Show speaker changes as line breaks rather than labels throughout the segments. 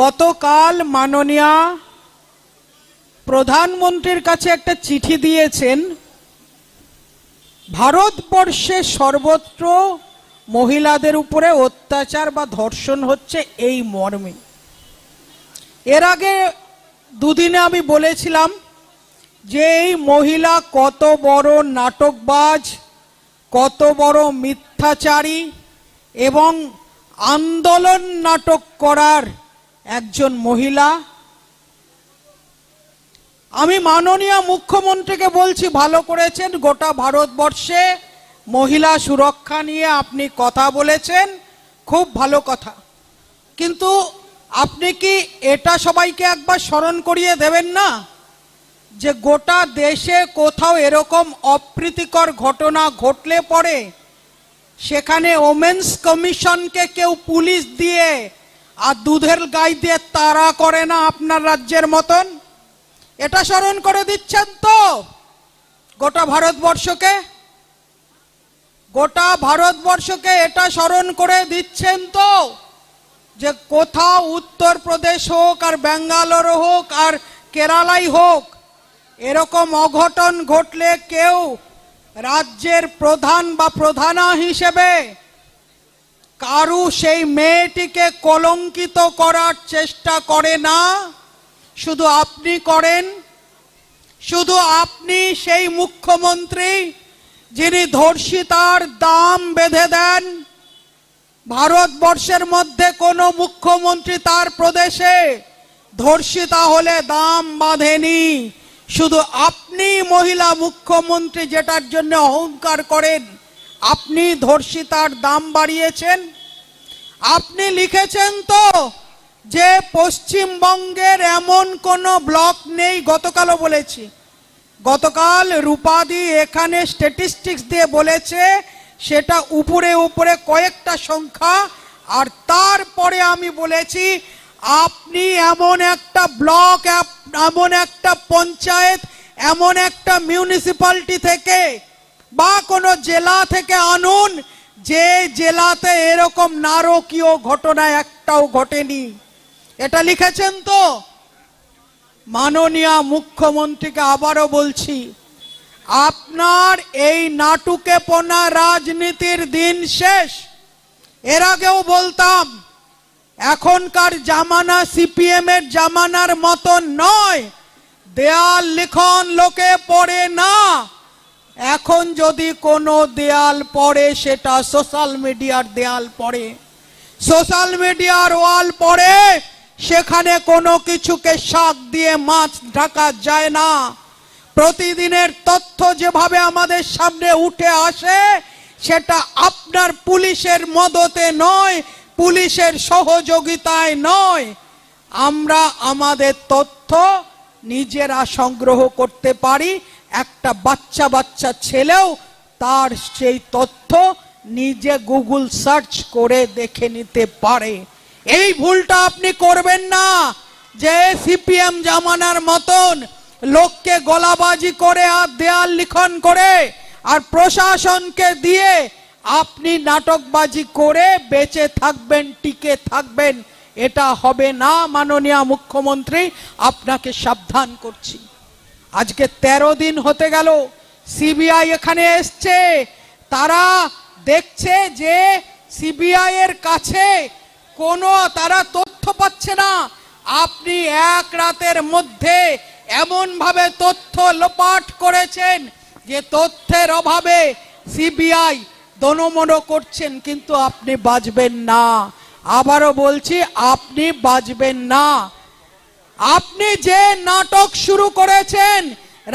গতকাল মাননীয়া প্রধানমন্ত্রীর কাছে একটা চিঠি দিয়েছেন, ভারতবর্ষে সর্বত্র মহিলাদের উপরে অত্যাচার বা ধর্ষণ হচ্ছে এই মর্মে। এর আগে দুদিনে আমি বলেছিলাম যে এই মহিলা কত বড় নাটকবাজ, কত বড় মিথ্যাচারী এবং আন্দোলন নাটক করার একজন মহিলা। আমি মাননীয় মুখ্যমন্ত্রীকে বলছি, ভালো করেছেন গোটা ভারতবর্ষে। মহিলা সুরক্ষা নিয়ে আপনি কথা বলেছেন, খুব ভালো কথা। কিন্তু আপনি কি এটা সবাইকে একবার স্মরণ করিয়ে দেবেন না? যে গোটা দেশে কোথাও এরকম অপ্রীতিকর ঘটনা ঘটলে পরে সেখানে ওমেন্স কমিশনকে কেউ পুলিশ দিয়ে আর দুধের গাই দিয়ে তাড়া করে না আপনার রাজ্যের মতন? এটা স্মরণ করে দিচ্ছেন তো? গোটা ভারতবর্ষকে? গোটা ভারতবর্ষকে এটা স্মরণ করে দিচ্ছেন তো? যে কোথাও উত্তরপ্রদেশ হোক আর ব্যাঙ্গালোর হোক আর কেরালাই হোক, এরকম অঘটন ঘটলে কেউ রাজ্যের প্রধান বা প্রধানা হিসেবে কারু সেই মেয়েটিকে কলঙ্কিত করার চেষ্টা করে না। শুধু আপনি করেন। শুধু আপনি সেই মুখ্যমন্ত্রী যিনি ধর্ষিতার দাম বেঁধে দেন। ভারতবর্ষের মধ্যে কোনো মুখ্যমন্ত্রী তার প্রদেশে ধর্ষিতা হলে দাম বাঁধেনি। শুধু আপনি মহিলা মুখ্যমন্ত্রী যেটার জন্য অহংকার করেন। আপনি ধর্ষিতার দাম বাড়িয়েছেন। আপনি লিখেছেন তো যে পশ্চিমবঙ্গের এমন কোনো ব্লক নেই, গতকালও বলেছি। গতকাল রূপাদি এখানে স্ট্যাটিস্টিক্স দিয়ে বলেছে, সেটা উপরে উপরে কয়েকটা সংখ্যা, আর তারপরে আমি বলেছি, আপনি এমন একটা ব্লক এমন একটা পঞ্চায়েত, এমন একটা মিউনিসিপ্যালিটি থেকে বা কোনো জেলা থেকে আনুন, যে জেলাতে এরকম নারকীয় ঘটনা একটাও ঘটেনি। এটা লিখেছেন তো? মাননীয় মুখ্যমন্ত্রীকে আবারও বলছি, আপনার এই নাটুকে পোনা রাজনীতির দিন শেষ। এর আগেও বলতাম, এখনকার জামানা সিপিএম এর জামানার মতন নয়, দেয়াল লিখন লোকে পড়ে না। এখন যদি কোনো দেয়াল পড়ে, সেটা সোশ্যাল মিডিয়ার দেয়াল পড়ে। সোশ্যাল মিডিয়ার ওয়াল পড়ে, সেখানে কোনো কিছুকে শাক দিয়ে মাছ ঢাকা যায় না। প্রতিদিনের তথ্য যেভাবে আমাদের সামনে উঠে আসে, সেটা আপনার পুলিশের মদতে নয়, পুলিশের সহযোগিতায় নয়। আমরা আমাদের তথ্য নিজেরা সংগ্রহ করতে পারি একটা বাচ্চা বাচ্চা ছেলেও তার সেই তথ্য নিজে গুগল সার্চ করে দেখে নিতে পারে। এই ভুলটা আপনি করবেন না যে সিপিএম জামানার মতন লোককে গলাবাজি করে আর দেয়াল লিখন করে আর প্রশাসনকে দিয়ে আপনি নাটকবাজি করে বেঁচে থাকবেন, টিকে থাকবেন। এটা হবে না, মাননীয় মুখ্যমন্ত্রী, আপনাকে সাবধান করছি। আজকে তেরো দিন হতে গেল। সিবিআই এখানে এসছে। তারা দেখছে যে সিবিআই এর কাছে কোনো, তারা তথ্য পাচ্ছে না। আপনি এক রাতের মধ্যে এমন ভাবে তথ্য লোপাট করেছেন যে তথ্যের অভাবে সিবিআই দনমনো করছেন, কিন্তু আপনি বাজবেন না। আবারও বলছি, আপনি বাজবেন না। আপনি যে নাটক শুরু করেছেন,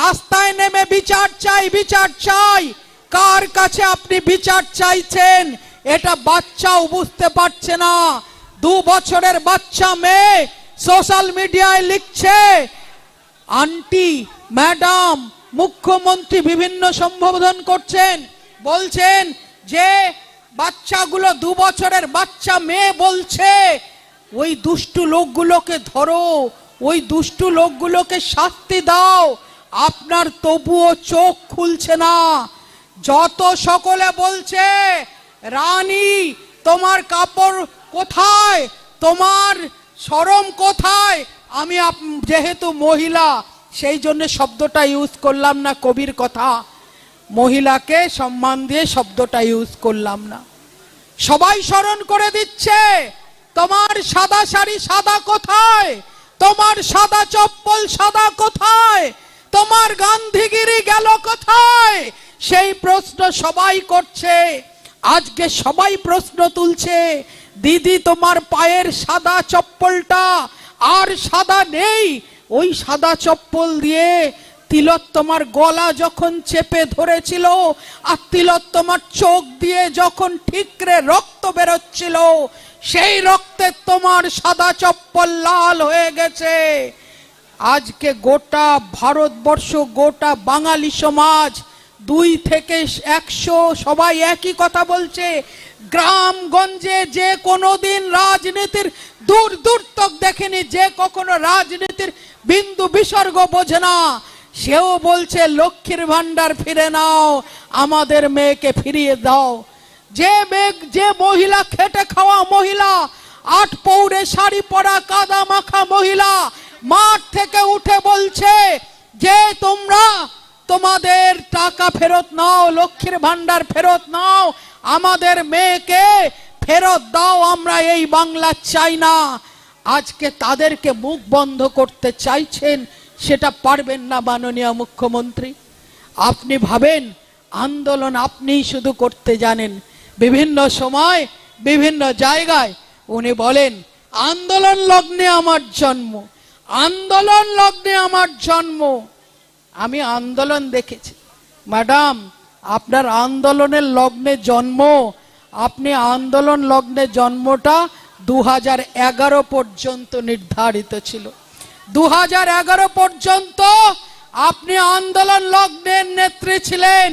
রাস্তায় নেমে বিচার চাই বিচার চাই। কার কাছে আপনি বিচার চাইছেন? এটা বাচ্চাও বুঝতে পারছে না। দু বছরের বাচ্চা মেয়ে সোশ্যাল মিডিয়ায় লিখছে, আন্টি, ম্যাডাম, মুখ্যমন্ত্রী বিভিন্ন সম্বোধন করছেন। বলছেন যে, বাচ্চাগুলো দু বছরের বাচ্চা মেয়ে বলছে, ওই দুষ্টু লোকগুলোকে ধরো ওই দুষ্টু লোকগুলোকে শাস্তি দাও। আপনার তবুও চোখ খুলছে না। যত সকলে বলছে, রানী, তোমার কাপড় কোথায়? তোমার সরম কোথায়? আমি যেহেতু মহিলা, সেই জন্য শব্দটা ইউজ করলাম না, কবির কথা। মহিলাকে সম্মান দিয়ে শব্দটা ইউজ করলাম না। সবাই স্মরণ করে দিচ্ছে, তোমার সাদা শাড়ি সাদা কোথায়? তোমার সাদা চপ্পল সাদা কোথায়? তোমার গান্ধীগিরি গেল কোথায়? সেই প্রশ্ন সবাই করছে। আজকে সবাই প্রশ্ন তুলছে, দিদি, তোমার পায়ের সাদা চপ্পলটা আর সাদা নেই। ওই সাদা চপ্পল দিয়ে তিলোত্তমার গলা যখন চেপে ধরেছিল আর তিলোত্তমার চোখ দিয়ে যখন ঠিকরে রক্ত বেরোচ্ছিল সেই রক্তে তোমার সাদা চপ্পল লাল হয়ে গেছে। আজকে গোটা ভারতবর্ষ, গোটা বাঙালি সমাজ, দুই থেকে একশো সবাই একই কথা বলছে। গ্রামগঞ্জে যে কোনোদিন রাজনীতির দূর দূর তক দেখেনি, যে কখনো রাজনীতির বিন্দু বিসর্গ বোঝে না। সেও বলছে, লক্ষ্মীর ভান্ডার ফিরে নাও, আমাদের মেয়েকে ফিরিয়ে দাও। যে মেয়ে যে মহিলা খেটে খাওয়া মহিলা, আট পৌরে শাড়ি পরা কাদা মাখা মহিলা, মাঠ থেকে উঠে বলছে, যে তোমরা তোমাদের টাকা ফেরত নাও, লক্ষ্মীর ভান্ডার ফেরত নাও, আমাদের মেয়েকে ফেরত দাও, আমরা এই বাংলা চাই না। আজকে তাদেরকে মুখ বন্ধ করতে চাইছেন, সেটা পারবেন না মাননীয় মুখ্যমন্ত্রী। আপনি ভাবেন, আন্দোলন আপনিই শুধু করতে জানেন। বিভিন্ন সময়, বিভিন্ন জায়গায় উনি বলেন, আন্দোলন লগ্নে আমার জন্ম, আন্দোলন লগ্নে আমার জন্ম। আমি আন্দোলন দেখেছি। ম্যাডাম, আপনার আন্দোলনের লগ্নে জন্ম, আপনি আন্দোলন লগ্নে জন্মটা দু পর্যন্ত নির্ধারিত ছিল। দু পর্যন্ত আপনি আন্দোলন লগ্নের নেত্রী ছিলেন।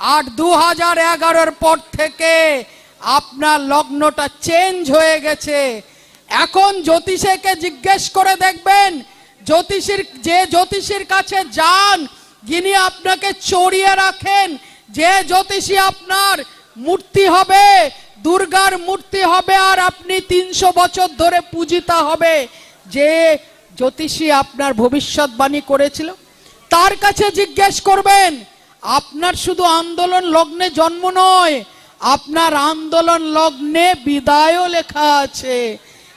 আর দু হাজার এগারোর পর থেকে আপনার লগ্নটা চেঞ্জ হয়ে গেছে। এখন জ্যোতিষেকে জিজ্ঞেস করে দেখবেন, জ্যোতিষীর, যে জ্যোতিষীর কাছে যান, যিনি আপনাকে চড়িয়ে রাখেন, যে জ্যোতিষী আপনার মূর্তি হবে, দুর্গার মূর্তি হবে, আর আপনি তিনশো বছর ধরে পূজিতা হবে। যে জ্যোতিষী আপনার ভবিষ্যৎবাণী করেছিল, তার কাছে জিজ্ঞেস করবেন আপনার শুধু আন্দোলন লগ্নে জন্ম নয়, আপনার আন্দোলন লগ্নে বিদায়ও লেখা আছে।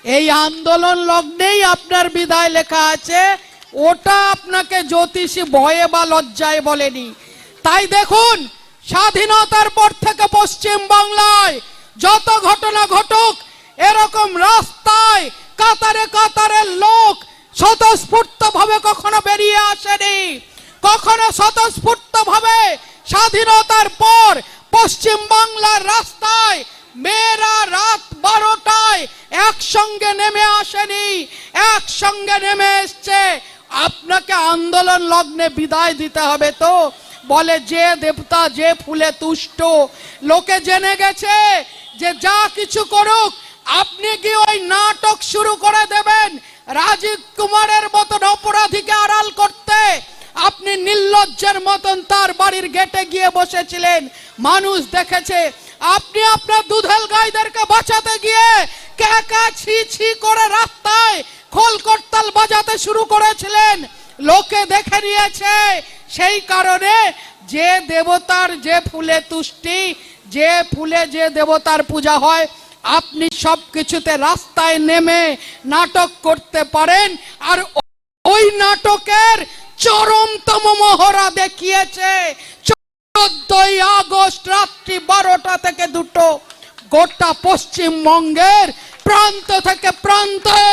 এই আন্দোলন লগ্নেই আপনার বিদায় লেখা আছে। ওটা আপনাকে জ্যোতিষী ভয়ে বা লজ্জায় বলেনি। তাই দেখুন, স্বাধীনতার পর থেকে পশ্চিম বাংলায় যত ঘটনা ঘটুক, এরকম রাস্তায় কাতারে কাতারে লোক স্বতঃস্ফূর্ত ভাবে কখনো বেরিয়ে আসেনি। কখনো স্বতঃস্ফূর্ত ভাবে স্বাধীনতার পর পশ্চিম বাংলার রাস্তায় মেয়েরা রাত বারোটায় একসঙ্গে নেমে আসেনি, একসঙ্গে নেমে এসছে। আপনাকে আন্দোলন লগ্নে বিদায় দিতে হবে তো। বলে, যে দেবতা, যে ফুলে তুষ্ট, লোকে জেনে গেছে যে যা কিছু করুক, আপনি কি ওই নাটক শুরু করে দেবেন? রাজীব কুমারের মতন অপরাধীকে আড়াল করতে আপনি নির্লজ্জের মতন তার বাড়ির গেটে গিয়ে বসেছিলেন। মানুষ দেখেছে, আপনি আপনার দুধেল গাইদেরকে বাঁচাতে গিয়ে কে কে ছি ছি করে রাস্তায় খোল করতাল বাজাতে শুরু করেছিলেন। লোকে দেখে নিয়েছে, সেই কারণে যে দেবতার যে ফুলে তুষ্টি, যে ফুলে যে দেবতার পূজা হয়, আপনি সব কিছুতে রাস্তায় নেমে নাটক করতে পারেন, আর ওই নাটকের চরমতম মহড়া দেখিয়েছে। চোদ্দই আগস্ট রাত্রি বারোটা থেকে দুটো, গোটা পশ্চিমবঙ্গের প্রান্ত থেকে প্রান্তে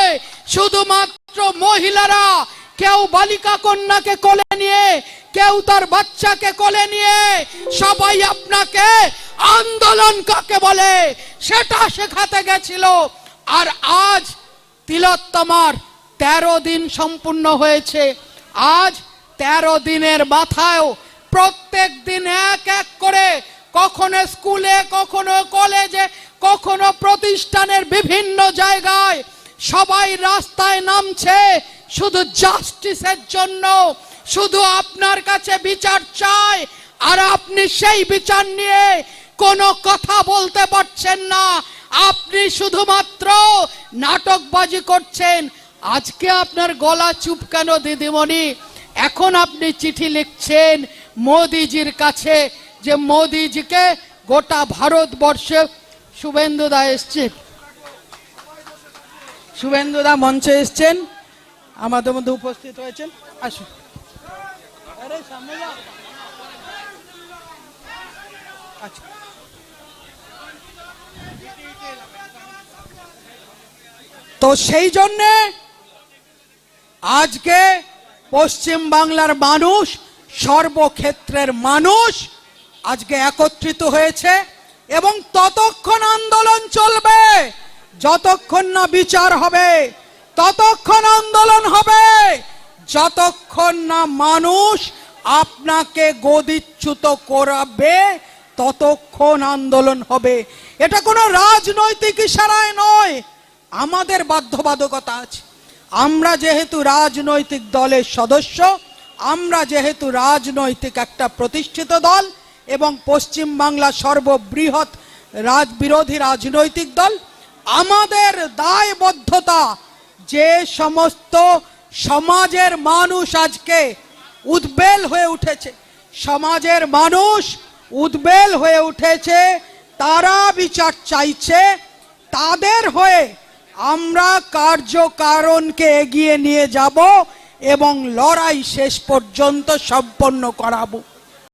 শুধুমাত্র মহিলারা, কেউ বালিকা কন্যাকে কোলে নিয়ে, কেউ তার বাচ্চাকে কোলে নিয়ে সবাই আপনাকে আন্দোলন কাকে বলে সেটা শেখাতে গেছিল। আর আজ তিলোত্তমার তেরো দিন সম্পূর্ণ হয়েছে। আজ তেরো দিনের মাথায়ও প্রত্যেক দিন এক এক করে কখনো স্কুলে, কখনো কলেজে, কখনো প্রতিষ্ঠানের বিভিন্ন জায়গায় সবাই রাস্তায় নামছে। শুধু জাস্টিসের জন্য, শুধু আপনার কাছে বিচার চায় আর আপনি সেই বিচার নিয়ে কোনো কথা বলতে পারছেন না। আপনি শুধুমাত্র নাটকবাজি করছেন। আজকে আপনার গলা চুপ কেন, দিদিমণি? এখন আপনি চিঠি লিখছেন মোদিজির কাছে যে মোদিজিকে গোটা ভারতবর্ষে শুভেন্দুদা এসছে শুভেন্দুদা মঞ্চে এসছেন। আমাদের মধ্যে উপস্থিত হয়েছেন। আসুন। আচ্ছা। তো সেই জন্যে আজকে পশ্চিম বাংলার মানুষ, সর্বক্ষেত্রের মানুষ আজকে একত্রিত হয়েছে এবং ততক্ষণ আন্দোলন চলবে। যতক্ষণ না বিচার হবে, ততক্ষণ আন্দোলন হবে। যতক্ষণ না মানুষ আপনাকে গদিচ্যুত করাবে, ততক্ষণ আন্দোলন হবে। এটা কোনো রাজনৈতিক ইশারায় নয়। আমাদের বাধ্যবাধকতা আছে। আমরা যেহেতু রাজনৈতিক দলের সদস্য, আমরা যেহেতু রাজনৈতিক একটা প্রতিষ্ঠিত দল এবং পশ্চিম বাংলা সর্ববৃহৎ রাজ বিরোধী রাজনৈতিক দল, আমাদের দায়বদ্ধতা যে সমস্ত সমাজের মানুষ আজকে উদ্বেল হয়ে উঠেছে, সমাজের মানুষ উদ্বেল হয়ে উঠেছে, তারা বিচার চাইছে, তাদের হয়ে আমরা কার্যকারণকে এগিয়ে নিয়ে যাব এবং লড়াই শেষ পর্যন্ত সম্পন্ন করাবো।